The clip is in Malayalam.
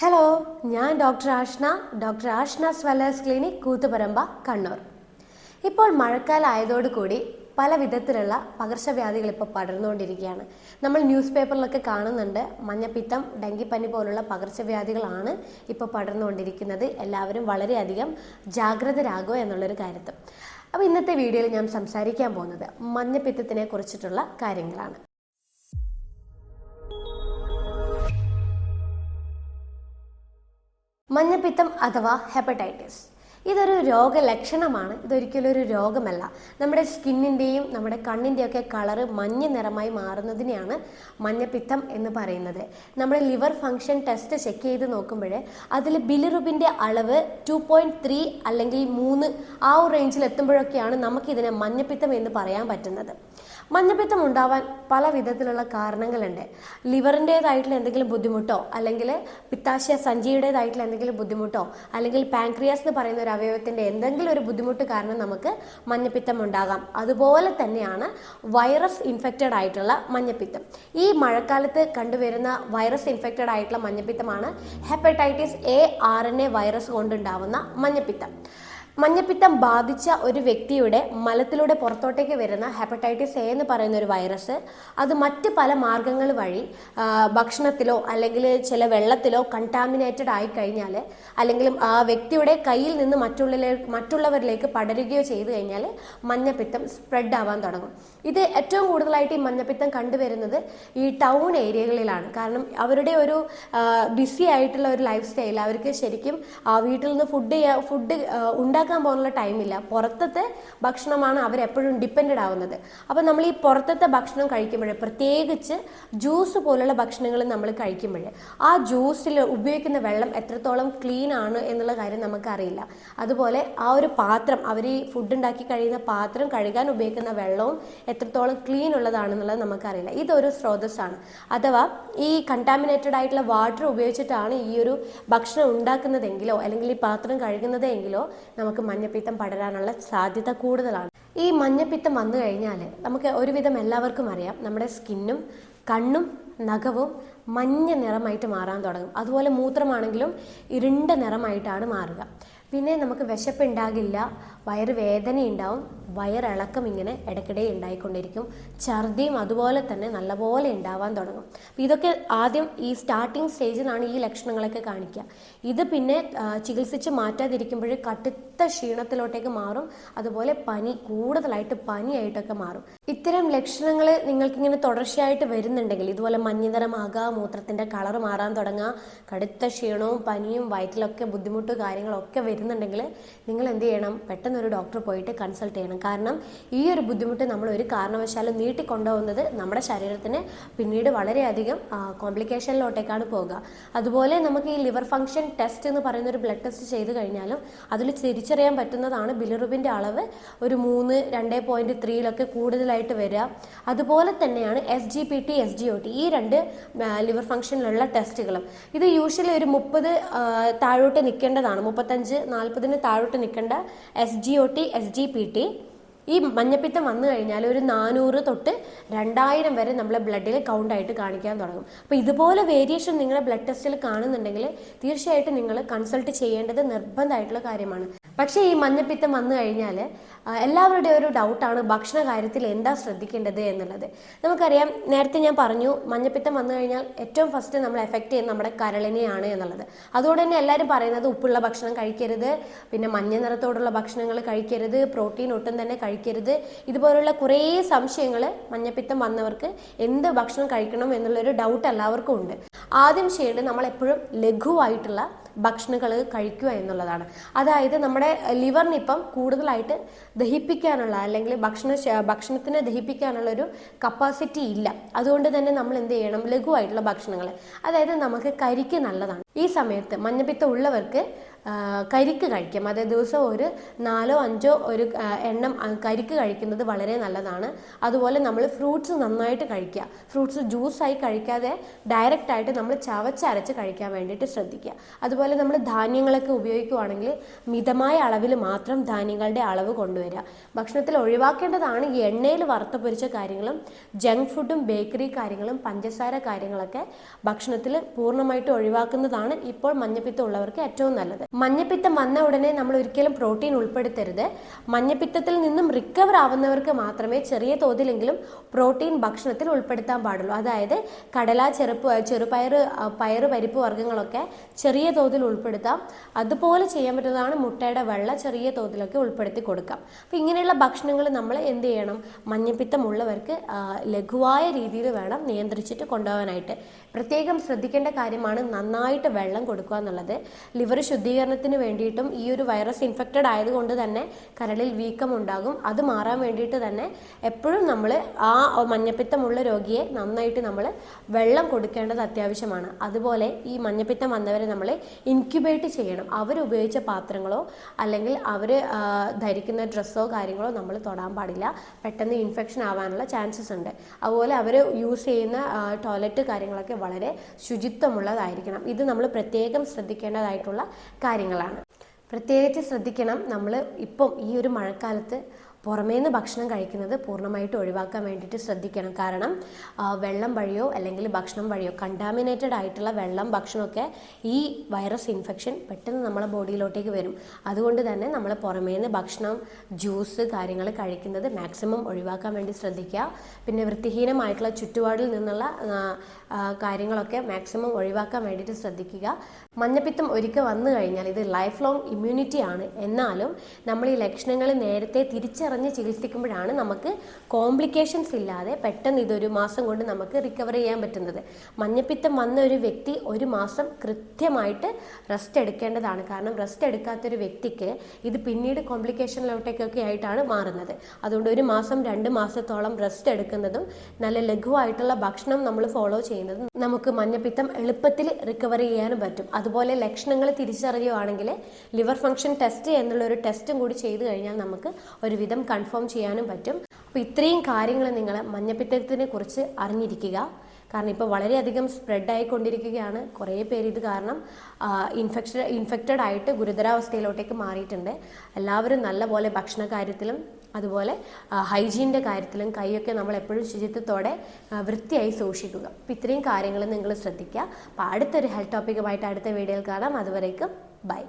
ഹലോ ഞാൻ doctor Ashna doctor Ashna Wellers clinic Koothuparamba Kannur. ഇപ്പോൾ മഴക്കാലമായതോടുകൂടി പല വിധത്തിലുള്ള പകർച്ചവ്യാധികൾ ഇപ്പോൾ പടർന്നുകൊണ്ടിരിക്കുകയാണ്. നമ്മൾ ന്യൂസ് പേപ്പറിലൊക്കെ കാണുന്നുണ്ട് മഞ്ഞപ്പിത്തം ഡെങ്കിപ്പനി പോലുള്ള പകർച്ചവ്യാധികളാണ് ഇപ്പോൾ പടർന്നുകൊണ്ടിരിക്കുന്നത്. എല്ലാവരും വളരെയധികം ജാഗ്രതരാകുക എന്നുള്ളൊരു കാര്യത്തിൽ. അപ്പോൾ ഇന്നത്തെ വീഡിയോയിൽ ഞാൻ സംസാരിക്കാൻ പോകുന്നത് മഞ്ഞപ്പിത്തത്തിനെ കുറിച്ചിട്ടുള്ള കാര്യങ്ങളാണ്. മഞ്ഞപ്പിത്തം അഥവാ ഹെപ്പറ്റൈറ്റിസ്. ഇതൊരു രോഗലക്ഷണമാണ്. ഇതൊരിക്കലും ഒരു രോഗമല്ല. നമ്മുടെ സ്കിന്നിന്റെയും നമ്മുടെ കണ്ണിന്റെയും ഒക്കെ കളറ് മഞ്ഞ നിറമായി മാറുന്നതിനെയാണ് മഞ്ഞപ്പിത്തം എന്ന് പറയുന്നത്. നമ്മുടെ ലിവർ ഫങ്ഷൻ ടെസ്റ്റ് ചെക്ക് ചെയ്ത് നോക്കുമ്പോൾ അതിൽ ബിലിറുബിന്റെ അളവ് ടു പോയിന്റ് ത്രീ അല്ലെങ്കിൽ മൂന്ന് ആ ഒരു റേഞ്ചിൽ എത്തുമ്പോഴൊക്കെയാണ് നമുക്കിതിനെ മഞ്ഞപ്പിത്തം എന്ന് പറയാൻ പറ്റുന്നത്. മഞ്ഞപ്പിത്തം ഉണ്ടാവാൻ പല വിധത്തിലുള്ള കാരണങ്ങളുണ്ട്. ലിവറിന്റേതായിട്ടുള്ള എന്തെങ്കിലും ബുദ്ധിമുട്ടോ അല്ലെങ്കിൽ പിത്താശയ സഞ്ചിയുടേതായിട്ടുള്ള എന്തെങ്കിലും ബുദ്ധിമുട്ടോ അല്ലെങ്കിൽ പാൻക്രിയാസ് എന്ന് പറയുന്ന ഒരു അവയവത്തിന്റെ എന്തെങ്കിലും ഒരു ബുദ്ധിമുട്ട് കാരണം നമുക്ക് മഞ്ഞപ്പിത്തം ഉണ്ടാകാം. അതുപോലെ തന്നെയാണ് വൈറസ് ഇൻഫെക്റ്റഡ് ആയിട്ടുള്ള മഞ്ഞപ്പിത്തം. ഈ മഴക്കാലത്ത് കണ്ടുവരുന്ന വൈറസ് ഇൻഫെക്റ്റഡ് ആയിട്ടുള്ള മഞ്ഞപ്പിത്തമാണ് hepatitis A R N A virus കൊണ്ടുണ്ടാവുന്ന മഞ്ഞപ്പിത്തം. മഞ്ഞപ്പിത്തം ബാധിച്ച ഒരു വ്യക്തിയുടെ മലത്തിലൂടെ പുറത്തോട്ടേക്ക് വരുന്ന ഹെപ്പറ്റൈറ്റിസ് എ എന്ന് പറയുന്ന ഒരു വൈറസ്. അത് മറ്റ് പല മാർഗങ്ങൾ വഴി ഭക്ഷണത്തിലോ അല്ലെങ്കിൽ ചില വെള്ളത്തിലോ കണ്ടാമിനേറ്റഡ് ആയി കഴിഞ്ഞാൽ അല്ലെങ്കിൽ ആ വ്യക്തിയുടെ കയ്യിൽ നിന്ന് മറ്റുള്ള മറ്റുള്ളവരിലേക്ക് പടരുകയോ ചെയ്തു കഴിഞ്ഞാൽ മഞ്ഞപ്പിത്തം സ്പ്രെഡ് ആവാൻ തുടങ്ങും. ഇത് ഏറ്റവും കൂടുതലായിട്ട് ഈ മഞ്ഞപ്പിത്തം കണ്ടുവരുന്നത് ഈ ടൗൺ ഏരിയകളിലാണ്. കാരണം അവരുടെ ഒരു ബിസി ആയിട്ടുള്ള ഒരു ലൈഫ് സ്റ്റൈൽ അവർക്ക് ശരിക്കും വീട്ടിൽ നിന്ന് ഫുഡ് ഫുഡ് ഉണ്ടാക്കാൻ പോകാനുള്ള ടൈമില്ല പുറത്തത്തെ ഭക്ഷണമാണ് അവരെപ്പോഴും ഡിപ്പെൻഡ് ആവുന്നത്. അപ്പോൾ നമ്മൾ ഈ പുറത്തത്തെ ഭക്ഷണം കഴിക്കുമ്പോൾ പ്രത്യേകിച്ച് ജ്യൂസ് പോലുള്ള ഭക്ഷണങ്ങൾ നമ്മൾ കഴിക്കുമ്പോൾ ആ ജ്യൂസിൽ ഉപയോഗിക്കുന്ന വെള്ളം എത്രത്തോളം ക്ലീൻ ആണ് എന്നുള്ള കാര്യം നമുക്കറിയില്ല. അതുപോലെ ആ ഒരു പാത്രം അവർ ഈ ഫുഡ് ഉണ്ടാക്കി കഴിയുന്ന പാത്രം കഴുകാൻ ഉപയോഗിക്കുന്ന വെള്ളവും എത്രത്തോളം ക്ലീൻ ഉള്ളതാണെന്നുള്ളത് നമുക്കറിയില്ല. ഇതൊരു സ്രോതസ്സാണ്. അഥവാ ഈ കണ്ടാമിനേറ്റഡ് ആയിട്ടുള്ള വാട്ടർ ഉപയോഗിച്ചിട്ടാണ് ഈ ഒരു ഭക്ഷണം ഉണ്ടാക്കുന്നതെങ്കിലോ അല്ലെങ്കിൽ ഈ പാത്രം കഴുകുന്നതെങ്കിലോ നമുക്ക് മഞ്ഞപ്പിത്തം പടരാനുള്ള സാധ്യത കൂടുതലാണ്. ഈ മഞ്ഞപ്പിത്തം വന്നു കഴിഞ്ഞാൽ നമുക്ക് ഒരുവിധം എല്ലാവർക്കും അറിയാം. നമ്മുടെ സ്കിന്നും കണ്ണും നഖവും മഞ്ഞ നിറമായിട്ട് മാറാൻ തുടങ്ങും. അതുപോലെ മൂത്രമാണെങ്കിലും ഇരുണ്ട നിറമായിട്ടാണ് മാറുക. പിന്നെ നമുക്ക് വിശപ്പുണ്ടാകില്ല വയറുവേദന ഉണ്ടാവും വയറിളക്കം ഇങ്ങനെ ഇടയ്ക്കിടെ ഉണ്ടായിക്കൊണ്ടിരിക്കും. ഛർദിയും അതുപോലെ തന്നെ നല്ലപോലെ ഉണ്ടാവാൻ തുടങ്ങും. അപ്പം ഇതൊക്കെ ആദ്യം ഈ സ്റ്റാർട്ടിങ് സ്റ്റേജിലാണ് ഈ ലക്ഷണങ്ങളൊക്കെ കാണിക്കുക. ഇത് പിന്നെ ചികിത്സിച്ച് മാറ്റാതിരിക്കുമ്പോൾ കടുത്ത ക്ഷീണത്തിലോട്ടേക്ക് മാറും. അതുപോലെ പനി കൂടുതലായിട്ട് പനിയായിട്ടൊക്കെ മാറും. ഇത്തരം ലക്ഷണങ്ങൾ നിങ്ങൾക്കിങ്ങനെ തുടർച്ചയായിട്ട് വരുന്നുണ്ടെങ്കിൽ ഇതുപോലെ മഞ്ഞനിറമാകുക മൂത്രത്തിന്റെ കളർ മാറാൻ തുടങ്ങുക കടുത്ത ക്ഷീണവും പനിയും വയറ്റിലൊക്കെ ബുദ്ധിമുട്ടും കാര്യങ്ങളൊക്കെ വരുന്നുണ്ടെങ്കിൽ നിങ്ങൾ എന്ത് ചെയ്യണം? പെട്ടെന്ന് ഒരു ഡോക്ടറെ പോയിട്ട് കൺസൾട്ട് ചെയ്യണം. കാരണം ഈ ഒരു ബുദ്ധിമുട്ട് നമ്മൾ ഒരു കാരണവശാലും നീട്ടിക്കൊണ്ടുപോകുന്നത് നമ്മുടെ ശരീരത്തിന് പിന്നീട് വളരെയധികം കോംപ്ലിക്കേഷനിലോട്ടേക്കാണ് പോകുക അതുപോലെ നമുക്ക് ഈ ലിവർ ഫംഗ്ഷൻ ടെസ്റ്റ് എന്ന് പറയുന്ന ഒരു ബ്ലഡ് ടെസ്റ്റ് ചെയ്ത് കഴിഞ്ഞാലും അതിൽ തിരിച്ചറിയാൻ പറ്റുന്നതാണ് ബിലിറുബിന്റെ അളവ് ഒരു മൂന്ന് രണ്ട് പോയിന്റ് ത്രീയിലൊക്കെ കൂടുതലായിട്ട് വരിക. അതുപോലെ തന്നെയാണ് S G P T S G O T ഈ രണ്ട് ലിവർ ഫംഗ്ഷനിലുള്ള ടെസ്റ്റുകളും ഇത് യൂഷ്വലി ഒരു മുപ്പത് താഴോട്ട് നിൽക്കേണ്ടതാണ്. മുപ്പത്തഞ്ച് നാൽപ്പതിന് താഴോട്ട് നിൽക്കേണ്ട S G O T S G P T ഈ മഞ്ഞപ്പിത്തം വന്നു കഴിഞ്ഞാൽ ഒരു നാനൂറ് തൊട്ട് രണ്ടായിരം വരെ നമ്മളെ ബ്ലഡിൽ കൗണ്ടായിട്ട് കാണിക്കാൻ തുടങ്ങും. അപ്പോൾ ഇതുപോലെ വേരിയേഷൻ നിങ്ങളുടെ ബ്ലഡ് ടെസ്റ്റിൽ കാണുന്നുണ്ടെങ്കിൽ തീർച്ചയായിട്ടും നിങ്ങൾ കൺസൾട്ട് ചെയ്യേണ്ടത് നിർബന്ധമായിട്ടുള്ള കാര്യമാണ്. പക്ഷേ ഈ മഞ്ഞപ്പിത്തം വന്നു കഴിഞ്ഞാൽ എല്ലാവരുടെയും ഒരു ഡൗട്ടാണ് ഭക്ഷണ കാര്യത്തിൽ എന്താ ശ്രദ്ധിക്കേണ്ടത് എന്നുള്ളത്. നമുക്കറിയാം നേരത്തെ ഞാൻ പറഞ്ഞു മഞ്ഞപ്പിത്തം വന്നു കഴിഞ്ഞാൽ ഏറ്റവും ഫസ്റ്റ് നമ്മൾ എഫക്റ്റ് ചെയ്യുന്ന നമ്മുടെ കരളിനെയാണ് എന്നുള്ളത്. അതുകൊണ്ട് തന്നെ എല്ലാവരും പറയുന്നത് ഉപ്പുള്ള ഭക്ഷണം കഴിക്കരുത് പിന്നെ മഞ്ഞ നിറത്തോടുള്ള ഭക്ഷണങ്ങൾ കഴിക്കരുത് പ്രോട്ടീൻ ഒട്ടും തന്നെ കഴിക്കരുത്. ഇതുപോലുള്ള കുറേ സംശയങ്ങൾ മഞ്ഞപ്പിത്തം വന്നവർക്ക് എന്ത് ഭക്ഷണം കഴിക്കണം എന്നുള്ളൊരു ഡൗട്ട് എല്ലാവർക്കും ഉണ്ട്. ആദ്യം ചെയ്യേണ്ടത് നമ്മൾ എപ്പോഴും ലഘുവായിട്ടുള്ള ഭക്ഷണങ്ങൾ കഴിക്കുക എന്നുള്ളതാണ്. അതായത് നമ്മുടെ ലിവറിന് ഇപ്പം കൂടുതലായിട്ട് ദഹിപ്പിക്കാനുള്ള അല്ലെങ്കിൽ ഭക്ഷണ ഭക്ഷണത്തിനെ ദഹിപ്പിക്കാനുള്ള ഒരു കപ്പാസിറ്റി ഇല്ല. അതുകൊണ്ട് തന്നെ നമ്മൾ എന്ത് ചെയ്യണം? ലഘുവായിട്ടുള്ള ഭക്ഷണങ്ങൾ. അതായത് നമുക്ക് കരിക്ക് നല്ലതാണ്. ഈ സമയത്ത് മഞ്ഞപ്പിത്തം ഉള്ളവർക്ക് കരിക്ക് കഴിക്കാം. അതായത് ദിവസം ഒരു നാലോ അഞ്ചോ ഒരു എണ്ണം കരിക്ക് കഴിക്കുന്നത് വളരെ നല്ലതാണ്. അതുപോലെ നമ്മൾ ഫ്രൂട്ട്സ് നന്നായിട്ട് കഴിക്കുക. ഫ്രൂട്ട്സ് ജ്യൂസായി കഴിക്കാതെ ഡയറക്റ്റ് ആയിട്ട് നമ്മൾ ചവച്ചരച്ച് കഴിക്കാൻ വേണ്ടിയിട്ട് ശ്രദ്ധിക്കുക. അതുപോലെ നമ്മൾ ധാന്യങ്ങളൊക്കെ ഉപയോഗിക്കുവാണെങ്കിൽ മിതമായ അളവിൽ മാത്രം ധാന്യങ്ങളുടെ അളവ് കൊണ്ടുവരിക. ഭക്ഷണത്തിൽ ഒഴിവാക്കേണ്ടതാണ് ഈ എണ്ണയിൽ വറുത്ത പൊരിച്ച കാര്യങ്ങളും ജങ്ക് ഫുഡും ബേക്കറി കാര്യങ്ങളും പഞ്ചസാര കാര്യങ്ങളൊക്കെ ഭക്ഷണത്തിൽ പൂർണമായിട്ട് ഒഴിവാക്കുന്നതാണ് ഇപ്പോൾ മഞ്ഞപ്പിത്തം ഉള്ളവർക്ക് ഏറ്റവും നല്ലത്. മഞ്ഞപ്പിത്തം വന്ന ഉടനെ നമ്മൾ ഒരിക്കലും പ്രോട്ടീൻ ഉൾപ്പെടുത്തരുത്. മഞ്ഞപ്പിത്തത്തിൽ നിന്നും റിക്കവർ ആവുന്നവർക്ക് മാത്രമേ ചെറിയ തോതിലെങ്കിലും പ്രോട്ടീൻ ഭക്ഷണത്തിൽ ഉൾപ്പെടുത്താൻ പാടുള്ളൂ. അതായത് കടല ചെറുപ്പ് ചെറുപയർ പയർ പയറ് പരിപ്പ് വർഗങ്ങളൊക്കെ ചെറിയ തോതിൽ ഉൾപ്പെടുത്താം. അതുപോലെ ചെയ്യാൻ പറ്റുന്നതാണ് മുട്ടയുടെ വെള്ള ചെറിയ തോതിലൊക്കെ ഉൾപ്പെടുത്തി കൊടുക്കാം. അപ്പോൾ ഇങ്ങനെയുള്ള ഭക്ഷണങ്ങൾ നമ്മൾ എന്ത് ചെയ്യണം? മഞ്ഞപ്പിത്തം ഉള്ളവർക്ക് ലഘുവായ രീതിയിൽ വേണം നിയന്ത്രിച്ചിട്ട് കൊണ്ടുപോകാനായിട്ട്. പ്രത്യേകം ശ്രദ്ധിക്കേണ്ട കാര്യമാണ് നന്നായിട്ട് വെള്ളം കൊടുക്കുക എന്നുള്ളത്. ലിവർ ശുദ്ധീകരണത്തിന് വേണ്ടിയിട്ടും ഈ ഒരു വൈറസ് ഇൻഫെക്റ്റഡ് ആയതുകൊണ്ട് തന്നെ കരളിൽ വീക്കം ഉണ്ടാകും അത് മാറാൻ വേണ്ടിയിട്ട് തന്നെ എപ്പോഴും നമ്മൾ ആ മഞ്ഞപ്പിത്തമുള്ള രോഗിയെ നന്നായിട്ട് നമ്മൾ വെള്ളം കൊടുക്കേണ്ടത് അത്യാവശ്യമാണ്. അതുപോലെ ഈ മഞ്ഞപ്പിത്തം വന്നവരെ നമ്മൾ ഇൻക്യുബേറ്റ് ചെയ്യണം. അവർ ഉപയോഗിച്ച പാത്രങ്ങളോ അല്ലെങ്കിൽ അവർ ധരിക്കുന്ന ഡ്രസ്സോ കാര്യങ്ങളോ നമ്മൾ തൊടാൻ പാടില്ല. പെട്ടെന്ന് ഇൻഫെക്ഷൻ ആവാനുള്ള ചാൻസസ് ഉണ്ട്. അതുപോലെ അവർ യൂസ് ചെയ്യുന്ന ടോയ്ലറ്റ് കാര്യങ്ങളൊക്കെ വളരെ ശുചിത്വമുള്ളതായിരിക്കണം. ഇത് നമ്മൾ പ്രത്യേകം ശ്രദ്ധിക്കേണ്ടതായിട്ടുള്ള കാര്യങ്ങളാണ്. പ്രത്യേകിച്ച് ശ്രദ്ധിക്കണം നമ്മൾ ഇപ്പം ഈ ഒരു മഴക്കാലത്ത് പുറമേന്ന് ഭക്ഷണം കഴിക്കുന്നത് പൂർണമായിട്ട് ഒഴിവാക്കാൻ വേണ്ടിയിട്ട് ശ്രദ്ധിക്കണം. കാരണം വെള്ളം വഴിയോ അല്ലെങ്കിൽ ഭക്ഷണം വഴിയോ കണ്ടാമിനേറ്റഡ് ആയിട്ടുള്ള വെള്ളം ഭക്ഷണമൊക്കെ ഈ വൈറസ് ഇൻഫെക്ഷൻ പെട്ടെന്ന് നമ്മളെ ബോഡിയിലോട്ടേക്ക് വരും. അതുകൊണ്ട് തന്നെ നമ്മൾ പുറമേന്ന് ഭക്ഷണം ജ്യൂസ് കാര്യങ്ങൾ കഴിക്കുന്നത് മാക്സിമം ഒഴിവാക്കാൻ വേണ്ടി ശ്രദ്ധിക്കുക. പിന്നെ വൃത്തിഹീനമായിട്ടുള്ള ചുറ്റുപാടിൽ നിന്നുള്ള കാര്യങ്ങളൊക്കെ മാക്സിമം ഒഴിവാക്കാൻ വേണ്ടിയിട്ട് ശ്രദ്ധിക്കുക. മഞ്ഞപ്പിത്തം ഒരിക്കൽ വന്നു കഴിഞ്ഞാൽ ഇത് ലൈഫ് ലോങ് ഇമ്മ്യൂണിറ്റി ആണ് എന്നാലും നമ്മൾ ഈ ലക്ഷണങ്ങൾ നേരത്തെ തിരിച്ചറിഞ്ഞ് ചികിത്സിക്കുമ്പോഴാണ് നമുക്ക് കോംപ്ലിക്കേഷൻസ് ഇല്ലാതെ പെട്ടെന്ന് ഇതൊരു മാസം കൊണ്ട് നമുക്ക് റിക്കവർ ചെയ്യാൻ പറ്റുന്നത്. മഞ്ഞപ്പിത്തം വന്ന ഒരു വ്യക്തി ഒരു മാസം കൃത്യമായിട്ട് റെസ്റ്റ് എടുക്കേണ്ടതാണ്. കാരണം റെസ്റ്റ് എടുക്കാത്തൊരു വ്യക്തിക്ക് ഇത് പിന്നീട് കോംപ്ലിക്കേഷനിലോട്ടേക്കൊക്കെ ആയിട്ടാണ് മാറുന്നത്. അതുകൊണ്ട് ഒരു മാസം രണ്ട് മാസത്തോളം റെസ്റ്റ് എടുക്കുന്നതും നല്ല ലഘുവായിട്ടുള്ള ഭക്ഷണം നമ്മൾ ഫോളോ ചെയ്യുന്നതും നമുക്ക് മഞ്ഞപ്പിത്തം എളുപ്പത്തിൽ റിക്കവർ ചെയ്യാനും പറ്റും. അതുപോലെ ലക്ഷണങ്ങൾ തിരിച്ചറിയുവാണെങ്കിൽ ലിവർ ഫംഗ്ഷൻ ടെസ്റ്റ് എന്നുള്ള ഒരു ടെസ്റ്റും കൂടി ചെയ്തു കഴിഞ്ഞാൽ നമുക്ക് ഒരുവിധം കൺഫേം ചെയ്യാനും പറ്റും. അപ്പോൾ ഇത്രയും കാര്യങ്ങൾ നിങ്ങൾ മഞ്ഞപ്പിത്തത്തിനെ കുറിച്ച് അറിഞ്ഞിരിക്കുക. കാരണം ഇപ്പോൾ വളരെയധികം സ്പ്രെഡ് ആയിക്കൊണ്ടിരിക്കുകയാണ്. കുറേ പേര് ഇത് കാരണം ഇൻഫെക്ഷൻ ഇൻഫെക്റ്റഡ് ആയിട്ട് ഗുരുതരാവസ്ഥയിലോട്ടേക്ക് മാറിയിട്ടുണ്ട്. എല്ലാവരും നല്ലപോലെ ഭക്ഷണ കാര്യത്തിലും അതുപോലെ ഹൈജീന്റെ കാര്യത്തിലും കൈയൊക്കെ നമ്മൾ എപ്പോഴും ശുചിത്വത്തോടെ വൃത്തിയായി സൂക്ഷിക്കുക. അപ്പം ഇത്രയും കാര്യങ്ങൾ നിങ്ങൾ ശ്രദ്ധിക്കുക. അപ്പോൾ അടുത്തൊരു ഹെൽത്ത് ടോപ്പിക്കുമായിട്ട് അടുത്ത വീഡിയോയിൽ കാണാം. അതുവരേക്കും ബൈ.